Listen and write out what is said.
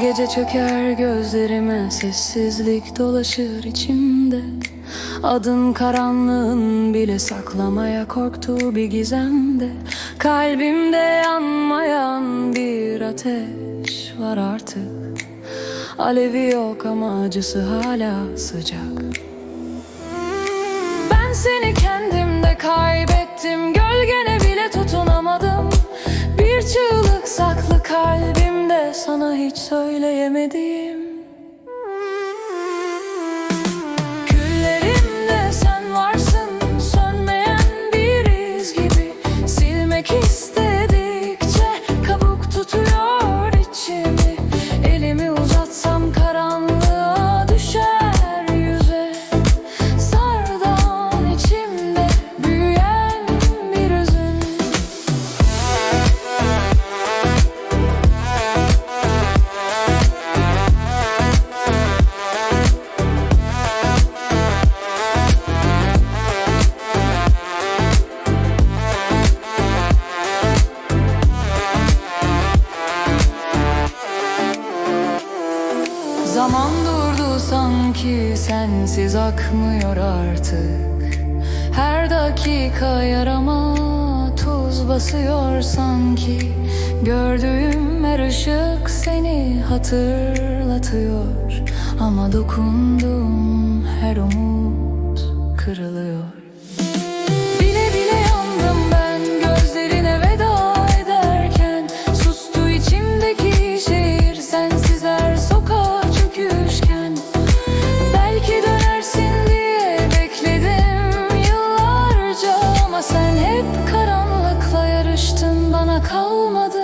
gece çöker gözlerime Sessizlik dolaşır içimde. Adın karanlığın bile saklamaya korktuğu bir gizemde. Kalbimde yanmayan bir ateş var artık. Alevi yok ama acısı hala sıcak. Ben seni kendimde Sana hiç söyleyemedim Zaman durdu sanki sensiz akmıyor artık. Her dakika yarama tuz basıyor sanki. Gördüğüm her ışık seni hatırlatıyor. Ama dokunduğum her umut kırılır. kalmadı.